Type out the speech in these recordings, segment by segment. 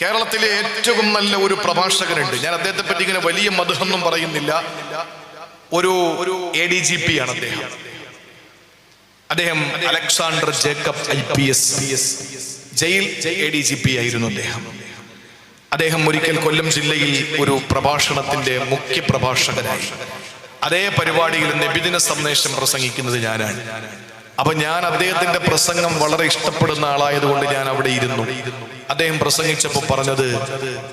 കേരളത്തിലെ ഏറ്റവും നല്ല ഒരു പ്രഭാഷകനുണ്ട്. ഞാൻ അദ്ദേഹത്തെ പറ്റി ഇങ്ങനെ വലിയ മധുഹൊന്നും പറയുന്നില്ല. ഒരു എ ഡി ജി പി ആണ് അദ്ദേഹം. അദ്ദേഹം Alexander Jacob I P S jail A D G P ആയിരുന്നു അദ്ദേഹം. അദ്ദേഹം ഒരിക്കൽ കൊല്ലം ജില്ലയിൽ ഒരു പ്രഭാഷണത്തിന്റെ മുഖ്യ പ്രഭാഷകനായി. അതേ പരിപാടിയിൽ നബിദിന സന്ദേശം പ്രസംഗിക്കുന്നത് ഞാനാണ്. അപ്പൊ ഞാൻ അദ്ദേഹത്തിന്റെ പ്രസംഗം വളരെ ഇഷ്ടപ്പെടുന്ന ആളായതുകൊണ്ട് ഞാൻ അവിടെ ഇരുന്നു. അദ്ദേഹം പ്രസംഗിച്ചപ്പോൾ പറഞ്ഞത്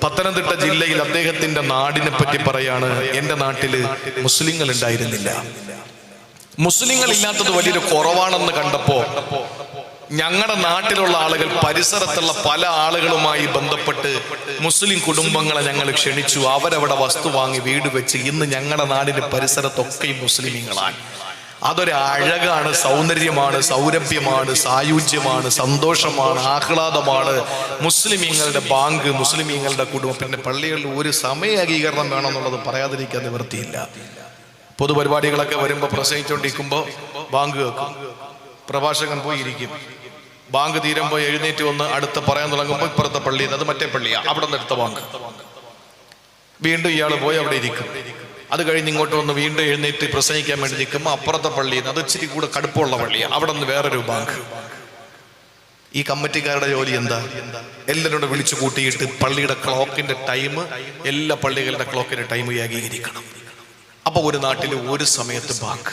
പത്തനംതിട്ട ജില്ലയിൽ അദ്ദേഹത്തിന്റെ നാടിനെ പറ്റി പറയാണ് എന്റെ നാട്ടിൽ മുസ്ലിങ്ങൾ ഉണ്ടായിരുന്നില്ല. മുസ്ലിങ്ങൾ ഇല്ലാത്തത് വലിയൊരു കുറവാണെന്ന് കണ്ടപ്പോ ഞങ്ങളുടെ നാട്ടിലുള്ള ആളുകൾ പരിസരത്തുള്ള പല ആളുകളുമായി ബന്ധപ്പെട്ട് മുസ്ലിം കുടുംബങ്ങളെ ഞങ്ങൾ ക്ഷണിച്ചു. അവരവിടെ വസ്തു വാങ്ങി വീട് വെച്ച് ഇന്ന് ഞങ്ങളുടെ നാടിന്റെ പരിസരത്തൊക്കെയും മുസ്ലിമീങ്ങളാണ്. അതൊരു അഴകാണ് സൗന്ദര്യമാണ് സൗരഭ്യമാണ് സായുജ്യമാണ് സന്തോഷമാണ് ആഹ്ലാദമാണ്. മുസ്ലിമീങ്ങളുടെ ബാങ്ക് മുസ്ലിമീങ്ങളുടെ കുടുംബം പിന്നെ പള്ളികളിൽ ഒരു സമയ ഏകീകരണം വേണമെന്നുള്ളത് പറയാതിരിക്കാൻ നിവൃത്തിയില്ല. പൊതുപരിപാടികളൊക്കെ വരുമ്പോൾ പ്രസംഗിച്ചുകൊണ്ടിരിക്കുമ്പോൾ ബാങ്ക് കേൾക്കും. പ്രഭാഷകൻ പോയിരിക്കും ബാങ്ക് തീരുമ്പോൾ എഴുന്നേറ്റ് വന്ന് അടുത്ത് പറയാൻ തുടങ്ങുമ്പോൾ ഇപ്പുറത്തെ പള്ളി അത് മറ്റേ പള്ളിയാണ് അവിടെ നിന്ന് എടുത്ത ബാങ്ക്. വീണ്ടും ഇയാൾ പോയി അവിടെ ഇരിക്കും. അത് കഴിഞ്ഞ് ഇങ്ങോട്ട് വന്ന് വീണ്ടും എഴുന്നേറ്റ് പ്രസംഗിക്കാൻ വേണ്ടി നിൽക്കുമ്പോൾ അപ്പുറത്തെ പള്ളിയിൽ നിന്ന് അത് ഇച്ചിരി കൂടെ കടുപ്പമുള്ള പള്ളിയാണ്. അവിടെ നിന്ന് വേറൊരു ബാങ്ക് ഈ കമ്മിറ്റിക്കാരുടെ ജോലി എന്താ? എല്ലാവരും കൂടെ വിളിച്ചു കൂട്ടിയിട്ട് പള്ളിയുടെ ക്ലോക്കിന്റെ ടൈം എല്ലാ പള്ളികളുടെ ക്ലോക്കിന്റെ ടൈം ഏകീകരിക്കണം. അപ്പൊ ഒരു നാട്ടിൽ ഒരു സമയത്ത് ബാങ്ക്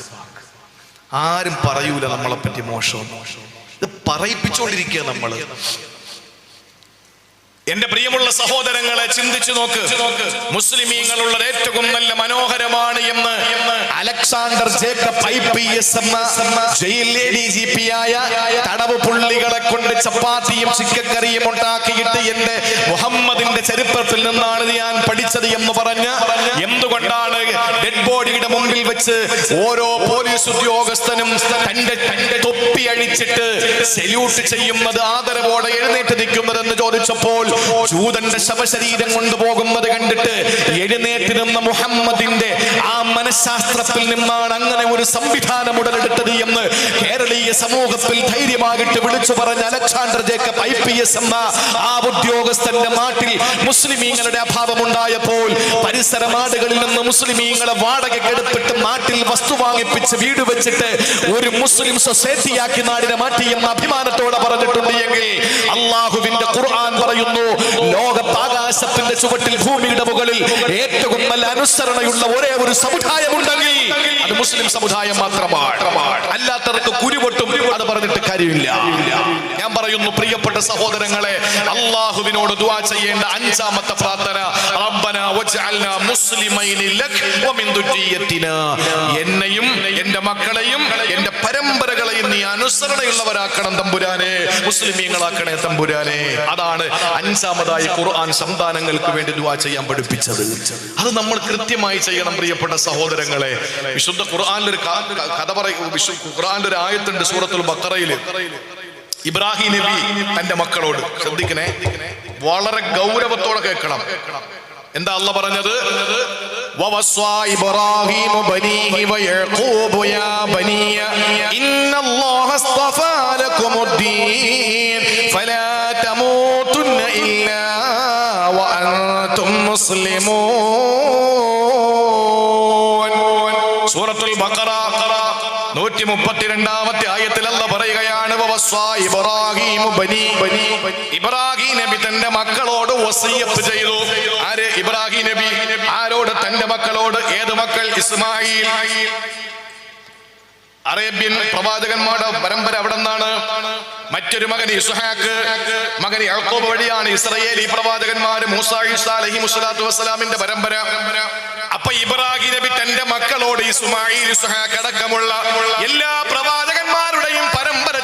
ആരും പറയൂല നമ്മളെ പറ്റി മോശം. ഇത് പറയിപ്പിച്ചുകൊണ്ടിരിക്കുക നമ്മൾ. എന്റെ പ്രിയമുള്ള സഹോദരങ്ങളെ ചിന്തിച്ചു നോക്ക്. മുസ്ലിമീങ്ങളുള്ള ഏറ്റവും നല്ല മനോഹരമാണ് എന്ന് അലക്സാണ്ടർ ജയിൽ തടവ് പുള്ളികളെ കൊണ്ട് ചപ്പാത്തിയും ചിക്കക്കറിയും ഉണ്ടാക്കിയിട്ട് എന്റെ മുഹമ്മദിന്റെ ചരിത്രത്തിൽ നിന്നാണ് ഞാൻ പഠിച്ചത് എന്ന് പറഞ്ഞ എന്തുകൊണ്ടാണ് ഡെഡ് ബോഡിയുടെ മുമ്പിൽ വെച്ച് ഓരോ പോലീസ് ഉദ്യോഗസ്ഥനും തന്റെ തന്റെ തൊപ്പി അഴിച്ചിട്ട് സല്യൂട്ട് ചെയ്യുന്നത് ആദരവോടെ എഴുന്നേറ്റ് നിൽക്കുന്നതെന്ന് ചോദിച്ചപ്പോൾ ജൂതന്റെ ശവശരീരം കൊണ്ടുപോകുന്നത് കണ്ടിട്ട് എഴുന്നേറ്റ് നിന്ന മുഹമ്മദിന്റെ ആ മനഃശാസ്ത്രത്തിൽ നിന്നാണ് അങ്ങനെ ഒരു സംവിധാനം ഉടലെടുത്തത് എന്ന് കേരളീയ സമൂഹത്തിൽ ധൈര്യമാകിട്ട് വിളിച്ചു പറഞ്ഞ Alexander Jacob I P S എന്ന ആ ഉദ്യോഗസ്ഥന്റെ നാട്ടിൽ മുസ്ലിമീങ്ങളുടെ അഭാവം ഉണ്ടായപ്പോൾ പരിസര നാടുകളിൽ നിന്ന് മുസ്ലിമീങ്ങളെ വാടകയ്ക്ക് എടുത്തിട്ട് നാട്ടിൽ വസ്തു വാങ്ങിപ്പിച്ച് വീട് വെച്ചിട്ട് ഒരു മുസ്ലിം സൊസൈറ്റിയാക്കി നാടിനെ മാറ്റി എന്ന അഭിമാനത്തോടെ പറഞ്ഞിട്ടുണ്ട് എങ്കിൽ അള്ളാഹുവിന്റെ ഖുർആൻ പറയുന്നു ലോകത്താകാശത്തിന്റെ ചുവട്ടിൽ ഭൂമിയുടെ മുകളിൽ ഏറ്റവും നല്ല അനുസരണയുള്ള ഒരേ ഒരു സമുദായം ഉണ്ടെങ്കിൽ അത് മുസ്ലിം സമുദായം മാത്രമാണ്. അല്ലാത്തവർക്ക് കുരുവട്ടും അത് പറഞ്ഞിട്ട് കാര്യമില്ല. ഞാൻ പറയുന്നു പ്രിയപ്പെട്ട സഹോദരങ്ങളെ അള്ളാഹുവിനോട് ദുആ ചെയ്യേണ്ട അഞ്ചാമത്തെ പ്രാർത്ഥന വജ്അൽനാ ലക് വമിൻ എന്നെയും എന്റെ മക്കളെയും എന്റെ പരമ്പരകളെയും നീ അനുസരണയുള്ളവരാക്കണം തമ്പുരാനെ മുസ്ലിമീങ്ങളാക്കണേ തമ്പുരാനെ. അതാണ് അഞ്ചാമതായി ഖുർആൻ സന്താനങ്ങൾക്ക് വേണ്ടി ദുആ ചെയ്യാൻ പഠിപ്പിച്ചത്. അത് നമ്മൾ കൃത്യമായി ചെയ്യണം പ്രിയപ്പെട്ട സഹോദരങ്ങളെ. വിശുദ്ധ ഖുർആനിൽ ഒരു കഥ പറയും ഖുർആനിൽ ഒരു ആയത്തുണ്ട് സൂറത്തുൽ ബക്കറയിൽ ഇബ്രാഹിം നബി തന്റെ മക്കളോട് ശ്രദ്ധിക്കണേ വളരെ ഗൗരവത്തോടെ കേൾക്കണം. എന്താ അല്ല പറഞ്ഞത്? നൂറ്റി മുപ്പത്തിരണ്ടാം ഇബ്രാഹീമു ഇബ്രാഹിം നബി തന്റെ മക്കളോട് വസീയത്ത് ചെയ്തു. ആര്? ഇബ്രാഹിം നബി. ആരോട്? തന്റെ മക്കളോട്. ഏത് മക്കൾ? ഇസ്മായിൽ. അറേബ്യൻ പ്രവാചകന്മാരുടെ പരമ്പര അവിടെ നിന്നാണ് മറ്റൊരു മകൻ ഇസ്ഹാക്ക്. മകൻ യാക്കോബ് വഴിയാണ് ഇസ്രയേൽ ഈ പ്രവാചകന്മാര് മൂസ ഈസ അലൈഹി മുസ്സലാത്തു വസ്സലാമിന്റെ പരമ്പര. അപ്പൊ ഇബ്രാഹിം നബി തന്റെ മക്കളോട് ഇസ്മായിൽ ഇസ്ഹാക്ക് അടക്കമുള്ള എല്ലാ പ്രവാചകന്മാരുടെയും പരമ്പര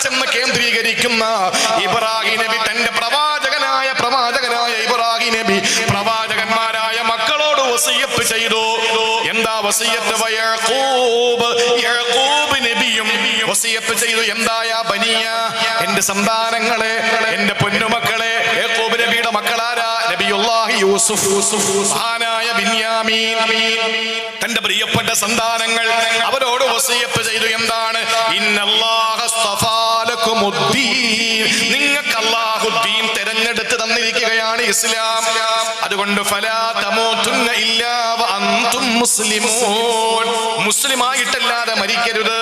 ചെന്ന് കേന്ദ്രീകരിക്കുന്ന ഇബ്രാഹിം നബി തന്റെ പ്രവാചകനായ പ്രവാചകനായ ഇബ്രാഹിം നബി പ്രവാചകന്മാരായ മക്കളോട് വസീയത്ത് ചെയ്തു. എന്താ വസീയത്ത്? വയഖൂബ് യഖൂബ് നബിയും വസീയത്ത് ചെയ്തു. എന്തായാ ബനിയ? എന്റെ സന്താനങ്ങളെ എന്റെ പൊന്നുമക്കളെ യാക്കൂബ് നബിയുടെ മക്കളാരാ? നബിയുള്ളാഹി യൂസുഫ് മഹാനായ ബിന്യാമീൻ. തന്റെ പ്രിയപ്പെട്ട സന്താനങ്ങൾ അവരോട് വസീയത്ത് ചെയ്തു. എന്താണ്? ഇന്നല്ലാഹ സ്തഫാ ലക്കുമുദ്ദീൻ. നിങ്ങൾക്ക് അള്ളാഹുദ്ദീൻ ദീൻ തെരഞ്ഞെടുത്ത് തന്നിരിക്കുകയാണ് ഇസ്ലാം. അതുകൊണ്ട് മുസ്ലിമായിട്ടല്ലാതെ മരിക്കരുത്.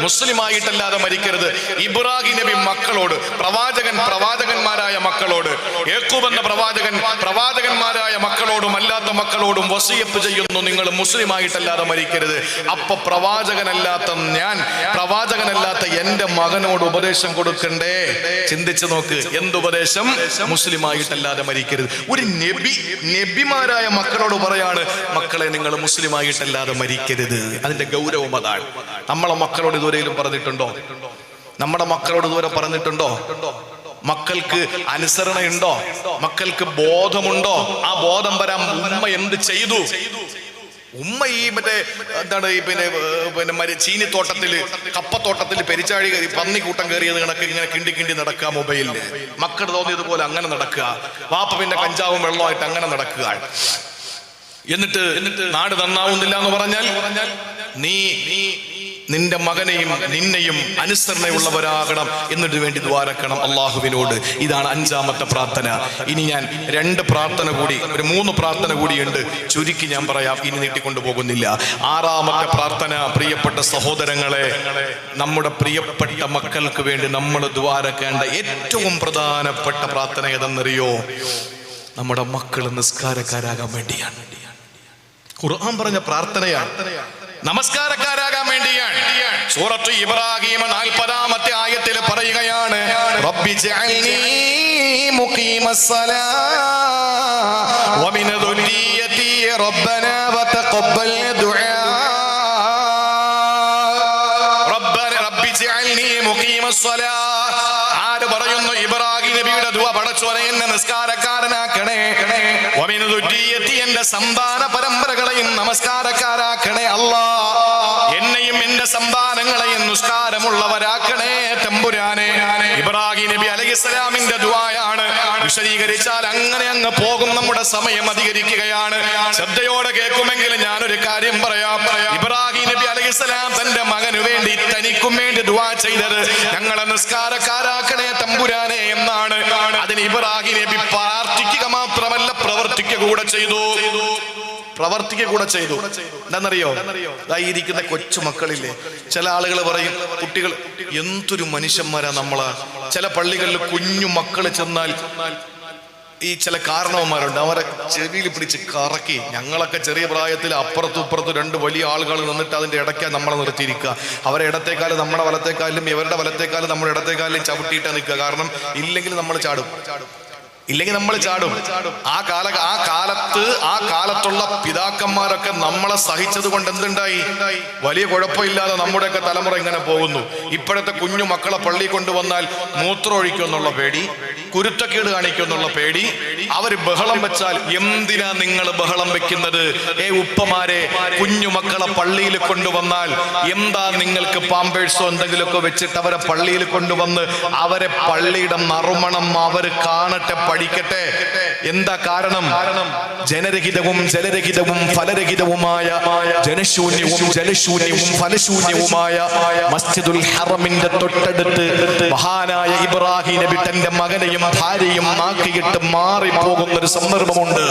മുസ്ലിമായിട്ടല്ലാതെ മരിക്കരുത്. ഇബ്രാഹിം നബി മക്കളോട് പ്രവാചകൻ പ്രവാചകന്മാരായ മക്കളോട് യേക്കൂബ് എന്ന പ്രവാചകൻ പ്രവാചകന്മാരായ മക്കളോടും അല്ലാത്ത മക്കളോടും വസിയപ്പ് ചെയ്യുന്നു. നിങ്ങൾ മുസ്ലിമായിട്ടല്ലാതെ മരിക്കരുത്. അപ്പൊ പ്രവാചകനല്ലാത്ത ഞാൻ പ്രവാചകനല്ലാത്ത എന്റെ മകനോട് ഉപദേശം കൊടുക്കണ്ടേ? ചിന്തിച്ചു നോക്ക് എന്തുപദേശം മുസ്ലിമായിട്ടല്ലാതെ മരിക്കരുത്. ഒരു നബി നബിമാരായ മക്കളോട് പറയാണ് മക്കളെ നിങ്ങൾ മുസ്ലിമായിട്ടല്ലാതെ മരിക്കരുത്. അതിന്റെ ഗൗരവം അതാണ്. നമ്മളെ മക്കളോട് ഇതുവരെയും പറഞ്ഞിട്ടുണ്ടോ? നമ്മുടെ മക്കളോട് ഇതുവരെ പറഞ്ഞിട്ടുണ്ടോ? മക്കൾക്ക് അനുസരണയുണ്ടോ? മക്കൾക്ക് ബോധമുണ്ടോ? ആ ബോധം വരാൻ ഉമ്മ എന്ത് ചെയ്തു? ഉമ്മ ഈ മറ്റേ എന്താണ് ഈ പിന്നെ പിന്നെ മരി ചീനിത്തോട്ടത്തിൽ കപ്പത്തോട്ടത്തിൽ പെരിച്ചാഴി പന്നിക്കൂട്ടം കയറിയത് കണക്ക് ഇങ്ങനെ കിണ്ടി കിണ്ടി നടക്കുക മൊബൈലിൽ. മക്കൾ തോന്നിയതുപോലെ അങ്ങനെ നടക്കുക. വാപ്പ പിന്നെ കഞ്ചാവും വെള്ളമായിട്ട് അങ്ങനെ നടക്കുക. എന്നിട്ട് നാട് നന്നാവുന്നില്ല എന്ന് പറഞ്ഞാൽ നീ നീ നിന്റെ മകനെയും നിന്നെയും അനുസരണയുള്ളവരാകണം എന്നിട്ട് വേണ്ടി ദ്വാരക്കണം അള്ളാഹുവിനോട് ഇതാണ് അഞ്ചാമത്തെ പ്രാർത്ഥന. ഇനി ഞാൻ രണ്ട് പ്രാർത്ഥന കൂടി ഒരു മൂന്ന് പ്രാർത്ഥന കൂടിയുണ്ട്. ചുരുക്കി ഞാൻ പറയാം ഇനി നീട്ടിക്കൊണ്ടു പോകുന്നില്ല ആറാമത്തെ പ്രാർത്ഥന പ്രിയപ്പെട്ട സഹോദരങ്ങളെ നമ്മുടെ പ്രിയപ്പെട്ട മക്കൾക്ക് വേണ്ടി നമ്മൾ ദ്വാരക്കേണ്ട ഏറ്റവും പ്രധാനപ്പെട്ട പ്രാർത്ഥന ഏതെന്നറിയോ? നമ്മുടെ മക്കൾ നിസ്കാരക്കാരാകാൻ വേണ്ടിയാണ്. ഖുർആൻ പറഞ്ഞ പ്രാർത്ഥനയാണ്. വേണ്ടിയാണ് സൂറത്ത് ഇബ്രാഹിം നാൽപ്പതാമത്തെ ആയത്തിൽ പറയുകയാണ് ആര് പറയുന്നു ഇബ്രാഹിം നബിയുടെ ദുആ പടച്ചോനെ എന്നെ നിസ്കാരക്കാരനാക്കണേ. വമിന ദുരിയതി എന്റെ സന്താന പരമ്പരകളെയും നമസ്കാരക്കാരാക്കണേ അല്ലാ. എന്നെയും എന്റെ സന്താനങ്ങളെയും നിസ്കാരമുള്ളവരാക്കണേ തമ്പുരാനെ. ഇബ്രാഹിം നബി അലൈഹിസ്സലാമിന്റെ ദുആയാണ് വിശദീകരിച്ചാൽ അങ്ങനെ അങ്ങ് പോകും. നമ്മുടെ സമയം അധികരിക്കുകയാണ്. ശ്രദ്ധയോടെ കേൾക്കുമെങ്കിൽ ഞാനൊരു കാര്യം പറയാം. ഇബ്രാഹിം നബി അലൈഹിസ്സലാം തന്റെ മകനു വേണ്ടി തനിക്കും വേണ്ടി ദുവാ ചെയ്തത് ഞങ്ങളെ അതിന് ഇബ്രാഹിം നബി പ്രാർത്ഥിക്കുക മാത്രമല്ല പ്രവർത്തിക്കുക കൂടെ ചെയ്തു. പ്രവർത്തിക്കുക കൂടെ ചെയ്തു. എന്താണെന്നറിയോ ഇരിക്കുന്ന കൊച്ചു മക്കളില്ലേ? ചില ആളുകൾ പറയും കുട്ടികൾ എന്തൊരു മനുഷ്യന്മാരാ നമ്മൾ? ചില പള്ളികളിൽ കുഞ്ഞു മക്കൾ ചെന്നാൽ ഈ ചില കാരണവന്മാരുണ്ട്. അവരെ ചെവിയിൽ പിടിച്ച് കറക്കി. ഞങ്ങളൊക്കെ ചെറിയ പ്രായത്തിൽ അപ്പുറത്തും ഇപ്പുറത്തും രണ്ട് വലിയ ആളുകൾ നിന്നിട്ട് അതിന്റെ ഇടയ്ക്ക് നമ്മളെ നിർത്തിയിരിക്കുക. അവരെ ഇടത്തേക്കാളും നമ്മുടെ വലത്തേക്കാലും ഇവരുടെ വലത്തേക്കാളും നമ്മുടെ ഇടത്തേക്കാലും ചവിട്ടിയിട്ടാണ് നിൽക്കുക. കാരണം ഇല്ലെങ്കിൽ നമ്മൾ ചാടും ചാടും. ഇല്ലെങ്കിൽ നമ്മൾ ചാടും. ആ കാല ആ കാലത്ത് ആ കാലത്തുള്ള പിതാക്കന്മാരൊക്കെ നമ്മളെ സഹിച്ചത് കൊണ്ട് എന്തുണ്ടായി? വലിയ കുഴപ്പമില്ലാതെ നമ്മുടെയൊക്കെ തലമുറ ഇങ്ങനെ പോകുന്നു. ഇപ്പോഴത്തെ കുഞ്ഞു മക്കളെ പള്ളി കൊണ്ടുവന്നാൽ മൂത്രം ഒഴിക്കുമെന്നുള്ള പേടി കുരുത്തക്കേട് കാണിക്കുമെന്നുള്ള പേടി. അവർ ബഹളം വെച്ചാൽ എന്തിനാ നിങ്ങൾ ബഹളം വെക്കുന്നത്? ഏ ഉപ്പമാരെ കുഞ്ഞു മക്കളെ പള്ളിയിൽ കൊണ്ടുവന്നാൽ എന്താ നിങ്ങൾക്ക് പാമ്പേഴ്സോ എന്തെങ്കിലുമൊക്കെ വെച്ചിട്ട് അവരെ പള്ളിയിൽ കൊണ്ടുവന്ന് അവരെ പള്ളിയുടെ നറുമണം അവർ കാണട്ടെ പഠിക്കട്ടെ. എന്താ കാരണം? ജനരഹിതവും ജലരഹിതവും ഫലരഹിതവുമായ ജനശൂന്യവും ജലശൂന്യവും ഫലശൂന്യവുമായ മസ്ജിദുൽ ഹറമിന്റെ തൊട്ടടുത്ത് മഹാനായ ഇബ്രാഹിം നബി തന്റെ മകനെയും ഭാര്യയും ആക്കിയിട്ട് മാറിപ്പോകുന്ന ഒരു സന്ദർഭമുണ്ട്.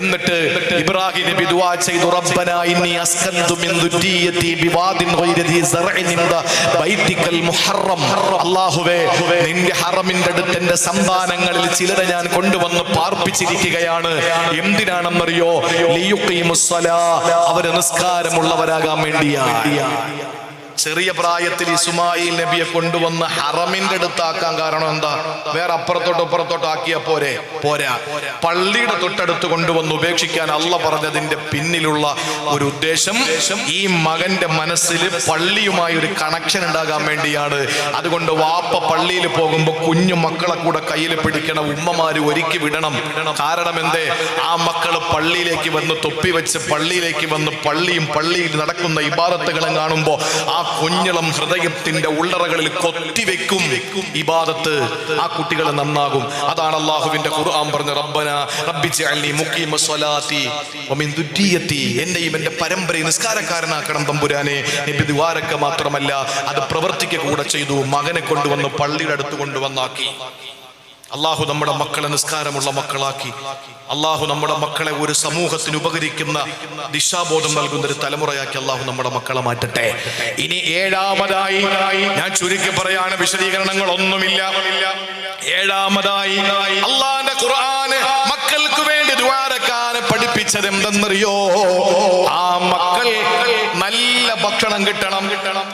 എന്നിട്ട് ഇബ്രാഹിം നബി ദുആ ചെയ്തു റബ്ബന ഇന്നി അസ്കന്തു മിൻ ദുരിയതി ബിവാദിൻ ഗൈരി സർഇൻ സറഇൻ ഇൻദ ബൈതിക്കൽ മുഹറം. അല്ലാഹുവേ നിന്റെ ഹറമിന്റെ അടുത്ത് എന്റെ സന്താനങ്ങളിൽ ചിലരെ ഞാൻ കൊണ്ടുവന്ന് പാർപ്പിച്ചിരിക്കുകയാണ്. എന്തിനാണെന്നറിയോ? അവർ നിസ്കാരമുള്ളവരാകാൻ വേണ്ടിയാ ചെറിയ പ്രായത്തിൽ ഇസ്മായിൽ നബിയെ കൊണ്ടുവന്ന് ഹറമിന്റെ അടുത്താക്കാൻ കാരണം എന്താ? വേറെ അപ്പുറത്തോട്ട് അപ്പുറത്തോട്ട് ആക്കിയ പോരെ? പോരാ. പള്ളിയുടെ തൊട്ടടുത്ത് കൊണ്ടുവന്ന് ഉപേക്ഷിക്കാൻ അല്ല പറഞ്ഞതിന്റെ പിന്നിലുള്ള ഒരു ഉദ്ദേശം ഈ മകന്റെ മനസ്സിൽ പള്ളിയുമായി ഒരു കണക്ഷൻ ഉണ്ടാകാൻ വേണ്ടിയാണ്. അതുകൊണ്ട് വാപ്പ പള്ളിയിൽ പോകുമ്പോൾ കുഞ്ഞു മക്കളെ കൂടെ കയ്യിൽ പിടിക്കണം ഉമ്മമാര് ഒരുക്കി വിടണം. കാരണം എന്തേ? ആ മക്കൾ പള്ളിയിലേക്ക് വന്ന് തൊപ്പി വെച്ച് പള്ളിയിലേക്ക് വന്ന് പള്ളിയും പള്ളിയിൽ നടക്കുന്ന ഇബാദത്തുകളും കാണുമ്പോൾ ആ കുഞ്ഞിളം ഹൃദയത്തിന്റെ ഉള്ളറകളിൽ കൊത്തിവെക്കും ഇബാദത്ത് ആ കുട്ടികൾ നന്നാകും. അതാണ് അള്ളാഹുവിന്റെ ഖുർആൻ പറഞ്ഞ റബ്ബന റബ്ബി ജഅൽനി മുഖീമ സ്വലാത്തി വമിൻ എന്നെയും എന്റെ പരമ്പര നിസ്കാരക്കാരനാക്കണം തമ്പുരാനെ. നബി ദ്വാരക്ക മാത്രമല്ല അത് പ്രവർത്തിക്കുക കൂടെ ചെയ്തു മകനെ കൊണ്ടുവന്ന് പള്ളിയുടെ അടുത്ത് കൊണ്ടുവന്നാക്കി. അള്ളാഹു നമ്മുടെ മക്കളെ നിസ്കാരമുള്ള മക്കളാക്കി. അള്ളാഹു നമ്മുടെ മക്കളെ ഒരു സമൂഹത്തിന് ഉപകരിക്കുന്ന ദിശാബോധം നൽകുന്ന ഒരു തലമുറയാക്കി അള്ളാഹു നമ്മുടെ മക്കളെ മാറ്റട്ടെ. ഇനി ഏഴാമതായി ഞാൻ ചുരുക്കി പറയാണ് വിശദീകരണങ്ങൾ ഒന്നുമില്ല ഏഴാമതായി അള്ളാന്റെ ഖുർആന് മക്കൾക്ക് വേണ്ടി ദ്വാരക്കാരെ പഠിപ്പിച്ചത് എന്തെന്നറിയോ ആ മക്കൾ ഭക്ഷണം കിട്ടണം.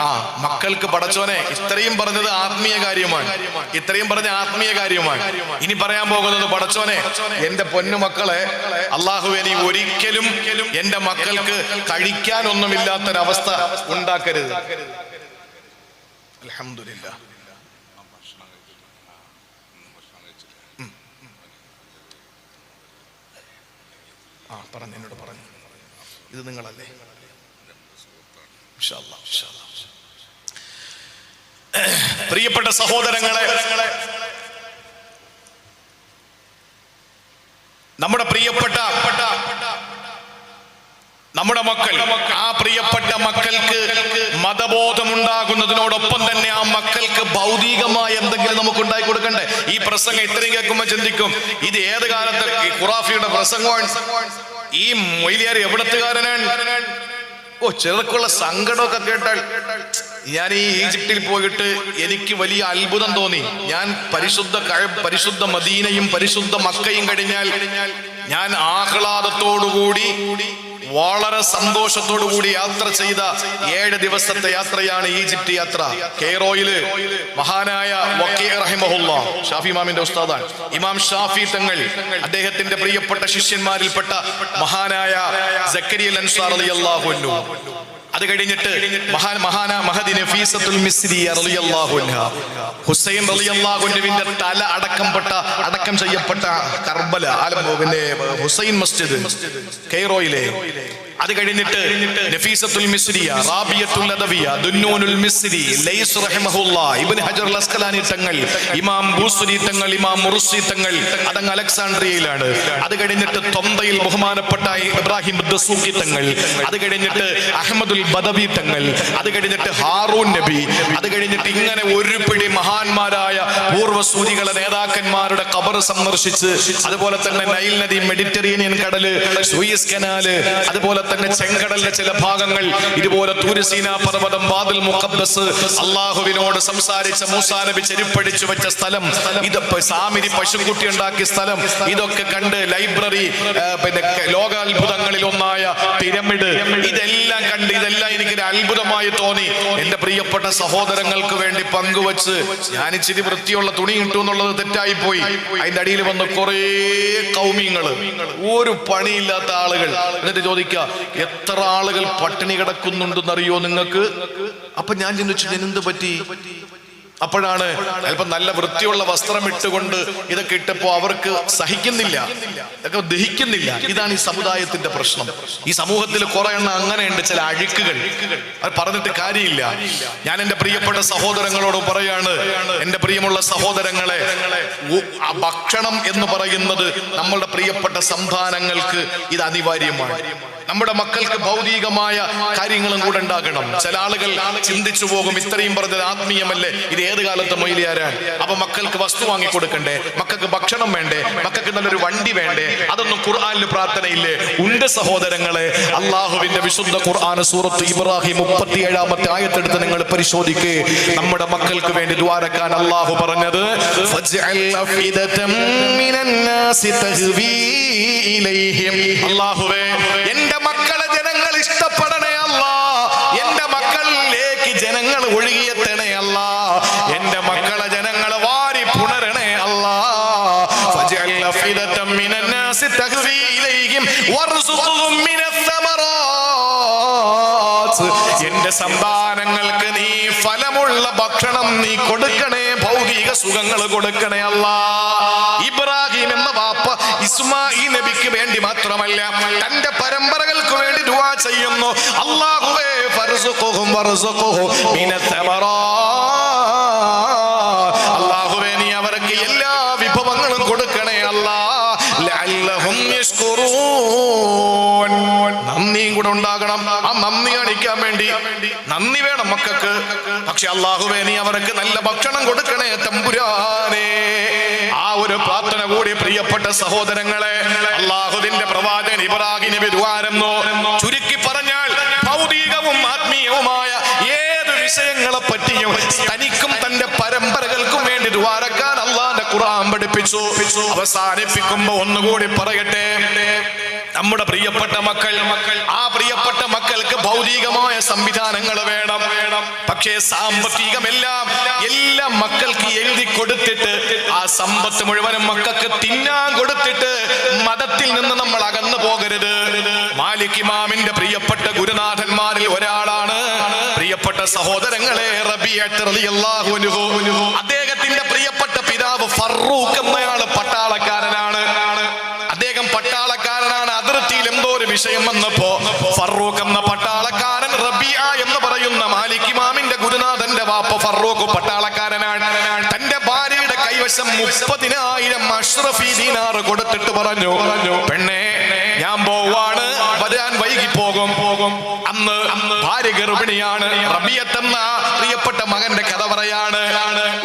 ആ മക്കൾക്ക് പടച്ചോനെ ഇത്രയും പറഞ്ഞത് ആത്മീയ കാര്യമാണ്. ഇത്രയും പറഞ്ഞ ആത്മീയ കാര്യമാണ്. ഇനി പറയാൻ പോകുന്നത് പടച്ചോനെ എന്റെ പൊന്നു മക്കളെ അള്ളാഹു ഇനി ഒരിക്കലും എന്റെ മക്കൾക്ക് കഴിക്കാനൊന്നുമില്ലാത്തൊരവസ്ഥ ഉണ്ടാക്കരുത്. അൽഹംദുലില്ലാ. ആ പറഞ്ഞു എന്നോട് പറഞ്ഞു. ഇത് നിങ്ങളല്ലേ ഇൻഷാ അല്ലാ, ഇൻഷാ അല്ലാ. പ്രിയപ്പെട്ട സഹോദരങ്ങളെ നമ്മുടെ പ്രിയപ്പെട്ട നമ്മുടെ മക്കൾ ആ പ്രിയപ്പെട്ട മക്കൾക്ക് മതബോധമുണ്ടാകുന്നതിനോടൊപ്പം തന്നെ ആ മക്കൾക്ക് ഭൗതികമായ എന്തെങ്കിലും നമുക്ക് ഉണ്ടായി കൊടുക്കണ്ടേ? ഈ പ്രസംഗം ഇത്രയും കേൾക്കുമ്പോൾ ചിന്തിക്കും ഇത് ഏത് കാലത്ത് ഖുറാഫിയുടെ പ്രസംഗമാണ്? ഈ മൊയ്ലിയാർ എവിടത്തുകാരനാണ്? ഓ ചിലർക്കുള്ള സങ്കടമൊക്കെ കേട്ടാൽ ഞാൻ ഈ ഈജിപ്തിൽ പോയിട്ട് എനിക്ക് വലിയ അത്ഭുതം തോന്നി. ഞാൻ പരിശുദ്ധ പരിശുദ്ധ മദീനയും പരിശുദ്ധ മക്കയും കഴിഞ്ഞാൽ ഞാൻ ആഹ്ലാദത്തോടുകൂടി വളരെ സന്തോഷത്തോടു കൂടി യാത്ര ചെയ്ത ഏഴ് ദിവസത്തെ യാത്രയാണ് ഈജിപ്ത് യാത്ര. കെയ്റോയിൽ മഹാനായ റഹിമഹുല്ല ഷാഫി ഇമാമിന്റെ ഉസ്താദാണ്. ഇമാം ഷാഫി തങ്ങൾ അദ്ദേഹത്തിന്റെ പ്രിയപ്പെട്ട ശിഷ്യന്മാരിൽപ്പെട്ട മഹാനായ സക്കരിയൽ അൻസാർ അൻഹു. അത് കഴിഞ്ഞിട്ട് മഹാൻ മഹാന മഹദി നഫീസത്തുൽ മിസ്രി ഹുസൈൻ റളിയല്ലാഹു അൻഹുവിന്റെ തല അടക്കംപ്പെട്ട അടക്കം ചെയ്യപ്പെട്ട കർബല പിന്നെ ഹുസൈൻ മസ്ജിദ് കെയ്റോയിലെ. അത് കഴിഞ്ഞിട്ട് Nafisathul Misriya Rabiathul Adawiya Dhunnunul Misri Lais റഹിമഹുല്ലാ Ibnu Hajar Lasqalani തങ്ങൾ ഇമാം ബൂസുരി തങ്ങൾ ഇമാം മുർസി തങ്ങൾ അതങ്ങ് അലക്സാണ്ട്രിയയിലാണ്. അത് കഴിഞ്ഞിട്ട് തൊന്തയിൽ ബഹുമാനപ്പെട്ട ഇബ്രാഹിം ദസൂഖി തങ്ങൾ അത് കഴിഞ്ഞിട്ട് അഹമ്മദുൽ ബദവി തങ്ങൾ അത് കഴിഞ്ഞിട്ട് ഹാറൂൻ നബി അത് കഴിഞ്ഞിട്ട് ഇങ്ങനെ ഒരു പിടി മഹാന്മാരായ പൂർവസൂരികളെ നേതാക്കന്മാരുടെ കബർ സന്ദർശിച്ച് അതുപോലെ തന്നെ നൈൽ നദി മെഡിറ്ററേനിയൻ കടൽ സൂയിസ് കനാല് അതുപോലെ തന്നെ ചെങ്കടലിന്റെ ചില ഭാഗങ്ങൾ. ഇതുപോലെ തൂരസീന പർവതം വാതിൽ മുഖബസ് അള്ളാഹുവിനോട് സംസാരിച്ച മൂസാ നബി ചെരുപ്പടിച്ചു വെച്ച സ്ഥലം. ഇത് സാമിരി പശുക്കുട്ടി ഉണ്ടാക്കിയ സ്ഥലം. ഇതൊക്കെ കണ്ട് ലൈബ്രറി പിന്നെ ലോകാത്ഭുതങ്ങളിൽ ഒന്നായ പിരമിഡ്. ഇതെല്ലാം കണ്ട് ഇതെല്ലാം എനിക്കൊരു അത്ഭുതമായി തോന്നി. എന്റെ പ്രിയപ്പെട്ട സഹോദരങ്ങൾക്ക് വേണ്ടി പങ്കുവച്ച് ഞാൻ ഇച്ചിരി വൃത്തിയുള്ള തുണി കിട്ടും എന്നുള്ളത് തെറ്റായി പോയി അതിന്റെ അടിയിൽ വന്ന് കുറേ കൗമിങ്ങൾ ഒരു പണിയില്ലാത്ത ആളുകൾ. എന്നിട്ട് ചോദിക്കുക എത്ര ആളുകൾ പട്ടിണി കിടക്കുന്നുണ്ടെന്നറിയോ നിങ്ങൾക്ക്? അപ്പൊ ഞാൻ ചിന്തിച്ചു ഞാനെന്ത് പറ്റി? അപ്പോഴാണ് അല്പം നല്ല വൃത്തിയുള്ള വസ്ത്രം ഇട്ടുകൊണ്ട് ഇതൊക്കെ ഇട്ടപ്പോ അവർക്ക് സഹിക്കുന്നില്ല. ഇതൊക്കെ ദഹിക്കുന്നില്ല. ഇതാണ് ഈ സമുദായത്തിന്റെ പ്രശ്നം. ഈ സമൂഹത്തിൽ കുറെ എണ്ണം അങ്ങനെയുണ്ട് ചില അഴുക്കുകൾ. അത് പറഞ്ഞിട്ട് കാര്യമില്ല. ഞാൻ എന്റെ പ്രിയപ്പെട്ട സഹോദരങ്ങളോട് പറയാണ് എന്റെ പ്രിയമുള്ള സഹോദരങ്ങളെ ഭക്ഷണം എന്ന് പറയുന്നത് നമ്മളുടെ പ്രിയപ്പെട്ട സംഭാനങ്ങൾക്ക് ഇത് അനിവാര്യമാണ്. നമ്മുടെ മക്കൾക്ക് ഭൗതികമായ കാര്യങ്ങളും കൂടെ ഉണ്ടാകണം. ചില ആളുകൾ ചിന്തിച്ചു പോകും ഇത്രയും പറഞ്ഞത് ആത്മീയമല്ലേ? ഇത് ഏത് കാലത്ത് മൊയിലിയാരാൻ അപ്പൊ മക്കൾക്ക് വസ്തു വാങ്ങി കൊടുക്കണ്ടേ മക്കൾക്ക് ഭക്ഷണം വേണ്ടേ? മക്കൾക്ക് നല്ലൊരു വണ്ടി വേണ്ടേ? അതൊന്നും ഖുർആാനിൽ പ്രാർത്ഥനയില്ലേ? ഉണ്ട് സഹോദരങ്ങളെ അള്ളാഹുവിന്റെ വിശുദ്ധ ഖുർആൻ സൂറത്ത് ഇബ്രാഹിം മുപ്പത്തി ഏഴാമത്തെ ആയത്തെടുത്ത് നിങ്ങൾ പരിശോധിക്കേ. നമ്മുടെ മക്കൾക്ക് വേണ്ടി ദ്വാരക്കാൻ അള്ളാഹു പറഞ്ഞത് അള്ളാഹുവേ ജനങ്ങൾ ഒഴുകിയെത്തണേ അല്ല എന്റെ മക്കളെ ജനങ്ങൾ വാരി പുണരണേ അല്ല. എന്റെ സന്താനങ്ങൾക്ക് നീ ഫലമുള്ള ഭക്ഷണം നീ കൊടുക്കണേ. ഭൗതിക സുഖങ്ങൾ കൊടുക്കണേ അല്ല. ഇബ്രാഹിം എന്ന വാപ്പ ഇസ്മായി നബിക്ക് വേണ്ടി മാത്രമല്ല തന്റെ പരമ്പരകൾക്ക് വേണ്ടി ദുആ ചെയ്യുന്നു. അല്ലാഹുവേ ഫർസുഖുഹും വർസുഖുഹും മിനസ് സമറാത്ത് അല്ലാഹുവേ നീ അവർക്ക് എല്ലാ വിഭവങ്ങളും കൊടുക്കണേ അല്ലാ. ലഅല്ലഹും യഷ്കുറൂൻ. നന്ദിയും കൂടെ ഉണ്ടാകണം. ആ നന്ദി കാണിക്കാൻ വേണ്ടി. നന്ദി വേണം മക്കൾക്ക്. പക്ഷെ അള്ളാഹുവേ നീ അവർക്ക് നല്ല ഭക്ഷണം കൊടുക്കണേ തമ്പുരാനേ. ആ ഒരു പ്രാർത്ഥന കൂടി പ്രിയപ്പെട്ട സഹോദരങ്ങളെ അള്ളാഹുദിന്റെ പ്രവാചകൻ ഇബ്രാഹിം നബി ദുആരുന്നു ചുരുക്കി വിഷയങ്ങളെ പറ്റിയും തനിക്കും തന്റെ പരമ്പരകൾക്കും വേണ്ടി ദ്വാരക്കാൻ അള്ളാന്റെ ഖുർആൻ പഠിപ്പിച്ചു. അവസാനിപ്പിക്കുമ്പോ ഒന്നുകൂടി പറയട്ടെ. നമ്മുടെ പ്രിയപ്പെട്ട മക്കൾ ആ പ്രിയപ്പെട്ട മക്കൾക്ക് ഭൗതികമായ സംവിധാനങ്ങൾ വേണം. പക്ഷേ സാമ്പത്തികമെല്ലാം എല്ലാ മക്കൾക്ക് എഴുതി കൊടുത്തിട്ട് ആ സമ്പത്ത് മുഴുവനും മക്കൾക്ക് തിന്നാൻ കൊടുത്തിട്ട് മതത്തിൽ നിന്ന് നമ്മൾ അകന്നു പോകരുത്. മാലിക് ഇമാമിന്റെ പ്രിയപ്പെട്ട ഗുരുനാഥന്മാരിൽ ഒരാളാണ് പ്രിയപ്പെട്ട സഹോദരങ്ങളെ അദ്ദേഹത്തിന്റെ പ്രിയപ്പെട്ട പിതാവ് ഫറൂഖ് എന്നയാൾ പട്ടാളക്കാരനാണ്. അദ്ദേഹം പട്ടാളക്കാരനാണ്. അതിർത്തിയിൽ എന്തോ ഒരു വിഷയം വന്നപ്പോ ഫറൂഖ് എന്ന പട്ടാളക്കാരൻ റബിയ എന്ന് പറയുന്ന മാലിക് ഇമാമിന്റെ ഗുരുനാഥന്റെ വാപ്പ ഫറൂഖ് പട്ടാളക്കാരനാണ്. തന്റെ ഭാര്യയുടെ കൈവശം മുപ്പതിനായിരം അഷ്റഫി ദീനാർ കൊടുത്തിട്ട് പറഞ്ഞു പെണ്ണേ ഞാൻ പോവാണ്. വരാൻ വൈകി പോകും പോകും. ഗർഭിണിയാണ്. റബിയത്ത് എന്ന പ്രിയപ്പെട്ട മകന്റെ കഥ പറയാണ്.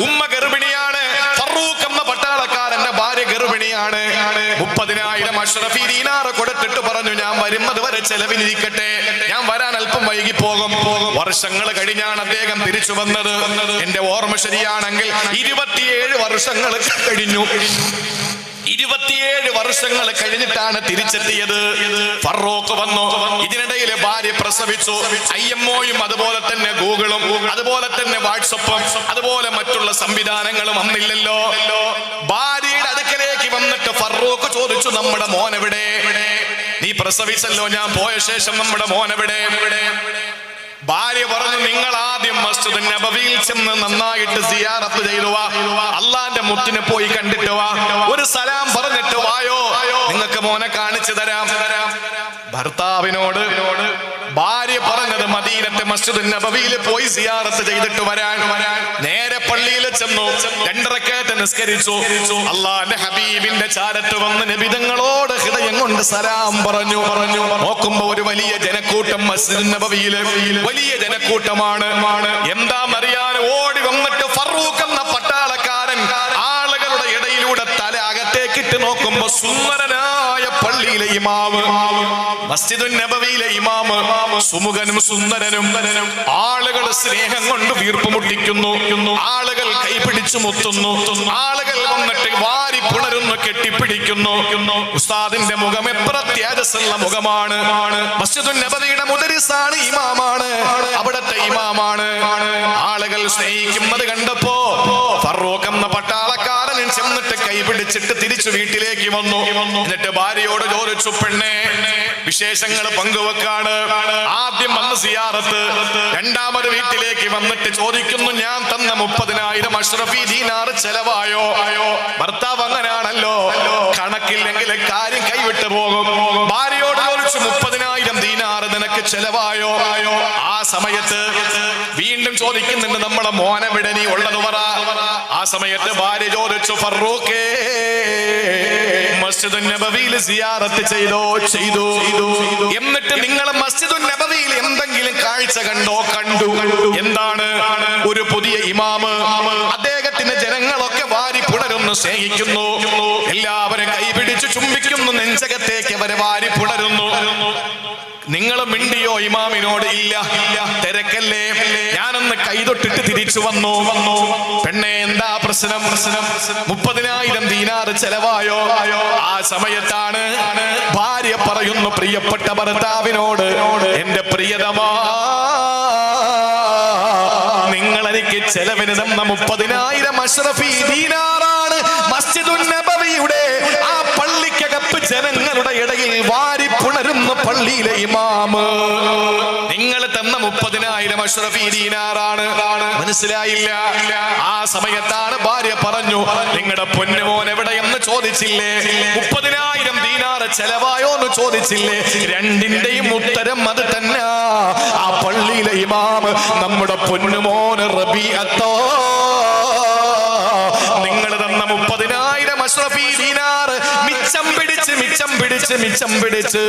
ഉമ്മ ഗർഭിണിയാണ്. ഫറൂഖ് എന്ന പട്ടാളക്കാരന്റെ ഭാര്യ ഗർഭിണിയാണ്. മുപ്പതിനായിരം അഷ്റഫി ദീനാറ് കൊടുത്തിട്ട് പറഞ്ഞു ഞാൻ വരുന്നത് വരെ ചെലവിലിരിക്കട്ടെ. ഞാൻ വരാൻ അല്പം വൈകി പോകും. വർഷങ്ങൾ കഴിഞ്ഞാണ് അദ്ദേഹം തിരിച്ചു വന്നത്. എന്റെ ഓർമ്മ ശരിയാണെങ്കിൽ ഇരുപത്തിയേഴ് വർഷങ്ങൾ കഴിഞ്ഞു. ഇരുപത്തിയേഴ് വർഷങ്ങൾ കഴിഞ്ഞിട്ടാണ് തിരിച്ചെത്തിയത്. ഫറോക്ക് വന്നു. ഇതിനിടയിൽ ഭാര്യ പ്രസവിച്ചു. ഐ എം ഒയും അതുപോലെ തന്നെ ഗൂഗിളും അതുപോലെ തന്നെ വാട്സപ്പും അതുപോലെ മറ്റുള്ള സംവിധാനങ്ങളും വന്നില്ലല്ലോ. ഭാര്യയുടെ അടുക്കലേക്ക് വന്നിട്ട് ഫറൂഖ് ചോദിച്ചു നമ്മുടെ മോൻ എവിടെ? നീ പ്രസവിച്ചല്ലോ. ഞാൻ പോയ ശേഷം നമ്മുടെ മോൻ എവിടെ? ഭാര്യ പറഞ്ഞു നിങ്ങൾ മസ്ജിദ് നബവിയിൽ ചെന്ന് നന്നായിട്ട് സിയാറത്ത് ചെയ്തു അള്ളാന്റെ മുത്തിനെ പോയി കണ്ടിട്ട് വാ. ഒരു സലാം പറഞ്ഞിട്ട് വായോ. നിങ്ങൾക്ക് മോനെ കാണിച്ചു തരാം. ഭർത്താവിനോട് ഭാര്യ പറഞ്ഞത് മദീനത്തെ മസ്ജിദ് നബവിയിൽ പോയി സിയാറത്ത് ചെയ്തിട്ട് വരാൻ. വരാൻ നേരെ പള്ളിയിൽ ചെന്നു. രണ്ടരക്കേറ്റ് നിസ്കരിച്ചു. അള്ളാന്റെ ഹബീബിന്റെ ചാരത്ത് വന്ന് നബിതങ്ങളോട് ഹൃദയം കൊണ്ട് സലാം പറഞ്ഞു. പറഞ്ഞു നോക്കുമ്പോ ഒരു വലിയ ജനക്കൂട്ടം മസ്ജിദ് നബവിയിൽ. വലിയ ജനക്കൂട്ടമാണ്. എന്താ എന്താണെന്നറിയാൻ ഓടി വന്നിട്ട് ഫറൂഖ് എന്ന പട്ടാളക്കാരൻ ആളുകളുടെ ഇടയിലൂടെ തല അകത്തേക്കിട്ട് നോക്കുമ്പോ സുന്ദരനായ പള്ളിയിലെ ഇമാവ് മസ്ജിദുൻ നബവിയിലെ ഇമാമ് സുമുഖനും സുന്ദരനും ആളുകൾ സ്നേഹം കൊണ്ട് വീർപ്പുമുട്ടിക്കുന്നു ആളുകൾ കൈപിടിച്ചു മുത്തുന്നു ആളുകൾ വന്നിട്ട് വാരി പുണരുന്നു കെട്ടിപ്പിടിക്കുന്നു. ഉസ്താദിന്റെ മുഖം എത്ര തേജസ്സുള്ള മുഖമാണ്. മസ്ജിദുൻ നബവിയുടെ മുദരിസാണ് ഇമാമാണ്. അവിടത്തെ ഇമാമാണ്. ആളുകൾ സ്നേഹിക്കുന്നത് കണ്ടപ്പോ ഫറൂഖ് എന്ന പട്ടാളക്കാരൻ ചെന്നിട്ട് കൈപിടിച്ചിട്ട് തിരിച്ചു വീട്ടിലേക്ക് വന്നു. എന്നിട്ട് ഭാര്യയോട് ചോദിച്ചു പെണ്ണെ വിശേഷങ്ങൾ പങ്കുവെക്കാണ്. ആദ്യം വന്ന് സിയാറത്ത്. രണ്ടാമത് വീട്ടിലേക്ക് വന്നിട്ട് ചോദിക്കുന്നു ഞാൻ തന്ന മുപ്പതിനായിരം അഷ്റഫി ദീനാർ ചെലവായോ? ഭർത്താവ് അങ്ങനെയാണല്ലോ കണക്കില്ലെങ്കിൽ കാര്യം കൈവിട്ട് പോകും. ഭാര്യയോട് ചോദിച്ചു മുപ്പതിനായിരം ദീനാർ നിനക്ക് ചെലവായോ? ആ സമയത്ത് വീണ്ടും ചോദിക്കുന്നുണ്ട് നമ്മളെ മോനെവിടെ? നീ ഉള്ളത് പറ. സമയത്ത് ഭാര്യ ചോദിച്ചു ഫറൂഖേ മസ്ജിദുൻ നബവിയിൽ സിയാറത്ത് ചെയ്തോ? ചെയ്തു എന്നിട്ട് നിങ്ങൾ മസ്ജിദുൻ നബവിയിൽ എന്തെങ്കിലും കാഴ്ച കണ്ടോ കണ്ടു. എന്താണ്? ഒരു പുതിയ ഇമാമ്. അദ്ദേഹത്തിന്റെ ജനങ്ങളൊക്കെ വാരി പുണരുന്നു സ്നേഹിക്കുന്നു. എല്ലാവരും കൈപിടിച്ച് ചുംബിക്കുന്നു നെഞ്ചകത്തേക്ക് അവരെ വാരി പുണരുന്നു. നിങ്ങൾ മിണ്ടിയോ ഇമാമിനോട് ഇല്ല. തിരക്കല്ലേ? ഞാനൊന്ന് കൈതൊട്ടിട്ട് തിരിച്ചു വന്നു. വന്നു പെണ്ണെ എന്താ പ്രശ്നം? പ്രശ്നം മുപ്പതിനായിരം ദീനാറ് ചെലവായോ? ആ സമയത്താണ് ഭാര്യ പറയുന്നു പ്രിയപ്പെട്ട ഭർത്താവിനോട് എന്റെ പ്രിയതമാ നിങ്ങൾ എനിക്ക് ചെലവിന് തന്ന മുപ്പതിനായിരം അഷ്റഫി ദീനാറാണ് മസ്ജിദുൻ പള്ളിയിലെ ഇമാമ്. നിങ്ങൾ തന്ന മുപ്പതിനായിരം അഷ്റഫി ദീനാറാണ്. മനസ്സിലായില്ല? ആ സമയത്താണ് ഭാര്യ പറഞ്ഞു നിങ്ങളുടെ പൊന്നുമോൻ എവിടെയെന്ന് ചോദിച്ചില്ലേ? മുപ്പതിനായിരം ദീനാറ് ചെലവായോ എന്ന് ചോദിച്ചില്ലേ? രണ്ടിന്റെയും ഉത്തരം അത് തന്നെ. ആ പള്ളിയിലെ ഇമാമ് നമ്മുടെ പൊന്നുമോന് റബിയത്തോ നിങ്ങൾ പിടിച്ച് മിച്ചം പിടിച്ച്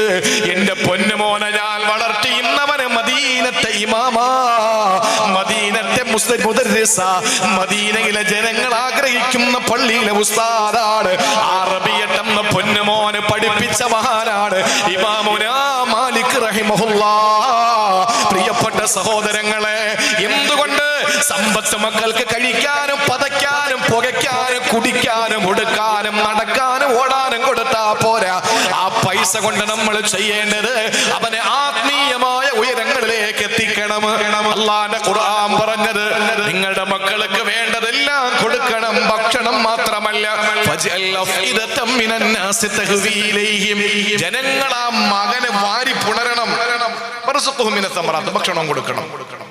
എന്റെ പൊന്നുമോനെ ഞാൻ വളർത്തി ഇന്നവന് മദീനത്തെ ഇമാമാ. മദീനത്തെ മുസ്ലിം മദീനയിലെ ജനങ്ങൾ ആഗ്രഹിക്കുന്ന പള്ളിയിലെ ഉസ്താദാണ്. അറബിയട്ടെന്ന പൊന്നുമോന് പഠിപ്പിച്ച മഹാനാണ് മാലിക് പ്രിയപ്പെട്ട സഹോദരങ്ങളെ എന്തുകൊണ്ട് സമ്പത്ത് മക്കൾക്ക് കഴിക്കാനും പതയ്ക്കാനും പുകയ്ക്കാനും കുടിക്കാനും ഉടുക്കാനും നടക്കാനും ഓടാനും കൊടുത്താ പോരാ? ആ കൊണ്ട് നമ്മൾ ചെയ്യേണ്ടത് അവനെ ആത്മീയമായ ഉയരങ്ങളിലേക്ക് എത്തിക്കണം. അള്ളാന്റെ ഖുർആൻ പറഞ്ഞത് നിങ്ങളുടെ മക്കൾക്ക് വേണ്ടതെല്ലാം കൊടുക്കണം. ഭക്ഷണം മാത്രമല്ല. ജനങ്ങൾ ആ മകനെ വാരി പുണരണം. ഭക്ഷണം കൊടുക്കണം.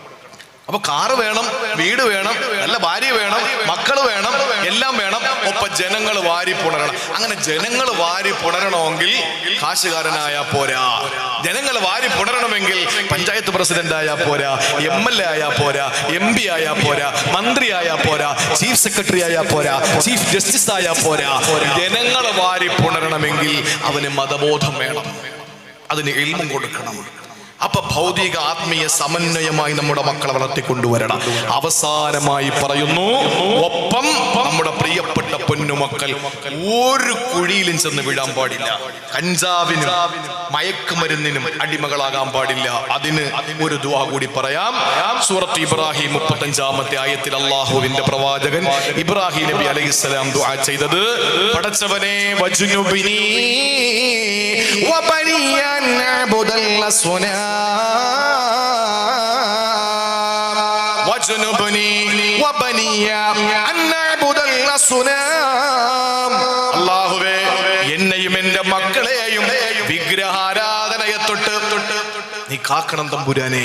അപ്പൊ കാറ് വേണം വീട് വേണം നല്ല ഭാര്യ വേണം മക്കൾ വേണം എല്ലാം വേണം. ഒപ്പം ജനങ്ങൾ വാരി പുണരണം. അങ്ങനെ ജനങ്ങൾ വാരി പുണരണമെങ്കിൽ കാശുകാരനായ പോരാ. ജനങ്ങൾ വാരി പുണരണമെങ്കിൽ പഞ്ചായത്ത് പ്രസിഡന്റ് ആയാ പോരാ എം എൽ എ ആയാ പോരാ എം പി ആയാ പോരാ മന്ത്രി ആയാ പോരാ ചീഫ് സെക്രട്ടറി ആയാ പോരാ ചീഫ് ജസ്റ്റിസ് ആയാ പോരാ. ജനങ്ങൾ വാരി പുണരണമെങ്കിൽ അവന് മതബോധം വേണം. അതിന് എൽമും കൊടുക്കണം. അപ്പൊ ഭൗതിക ആത്മീയ സമന്വയമായി നമ്മുടെ മക്കളെ വളർത്തിക്കൊണ്ടുവരണം. അവസാനമായി പറയുന്നു ഒപ്പം നമ്മുടെ പ്രിയപ്പെട്ട പൊന്നുമക്കൾ ഒരു കുഴിയിലും ചെന്ന് വീഴാൻ പാടില്ല. കഞ്ചാവിനും മയക്കുമരുന്നിനും അടിമകളാകാൻ പാടില്ല. അതിന് ഒരു ദുവാ കൂടി പറയാം. സൂറത്ത് ഇബ്രാഹിം മുപ്പത്തഞ്ചാമത്തെ ആയത്തിൽ അള്ളാഹുവിന്റെ പ്രവാചകൻ ഇബ്രാഹിം നബി അലൈഹിസ്സലാം ദുആ ചെയ്തത് പടച്ചവനെ വജുനുബിനി വബനിയൻ അബ്ദുൽ സുനാ واجنبني وبني أن نعبد الأصنام അള്ളാഹുവേ എന്നെയും എന്റെ മക്കളെയും വിഗ്രഹാരാധനയെ തൊട്ട് നീ കാക്കണം തമ്പുരാനെ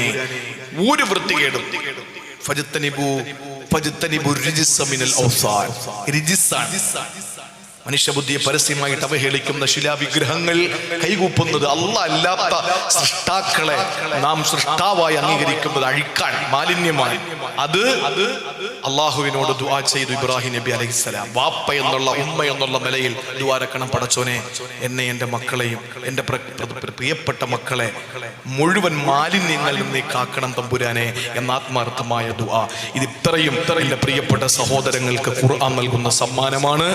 ഒരു വൃത്തികേടും ഫജത്തനിബു ഫജത്തനിബു രിജിസ്സ മിനൽ ഔസാൻ രിജിസ്സാണ് മനുഷ്യബുദ്ധിയെ പരസ്യമായിട്ട് അവഹേളിക്കുന്ന ശിലാവിഗ്രഹങ്ങൾ കൈകൂപ്പുന്നത് അല്ല അല്ലാത്ത സൃഷ്ടാക്കളെ നാം സൃഷ്ടാവായി അംഗീകരിക്കുന്നത് അഴിക്കാൻ മാലിന്യമാണ്. അത് അള്ളാഹുവിനോട് ദുആ ചെയ്തു ഇബ്രാഹിം നബി അലൈഹിസ്സലാം വാപ്പ എന്നുള്ള ഉമ്മ എന്നുള്ള നിലയിൽ ദുആരക്കണം പടച്ചോനെ എന്നെ എന്റെ മക്കളെയും എന്റെ പ്ര- പ്ര- പ്ര- പ്രിയപ്പെട്ട മക്കളെ മുഴുവൻ മാലിന്യങ്ങളിൽ നീ കാക്കണം തമ്പുരാനെ എന്ന ആത്മാർത്ഥമായ ദുആ. ഇത് ഇത്രയും പ്രിയപ്പെട്ട സഹോദരങ്ങൾക്ക് ഖുർആൻ നൽകുന്ന സമ്മാനമാണ്.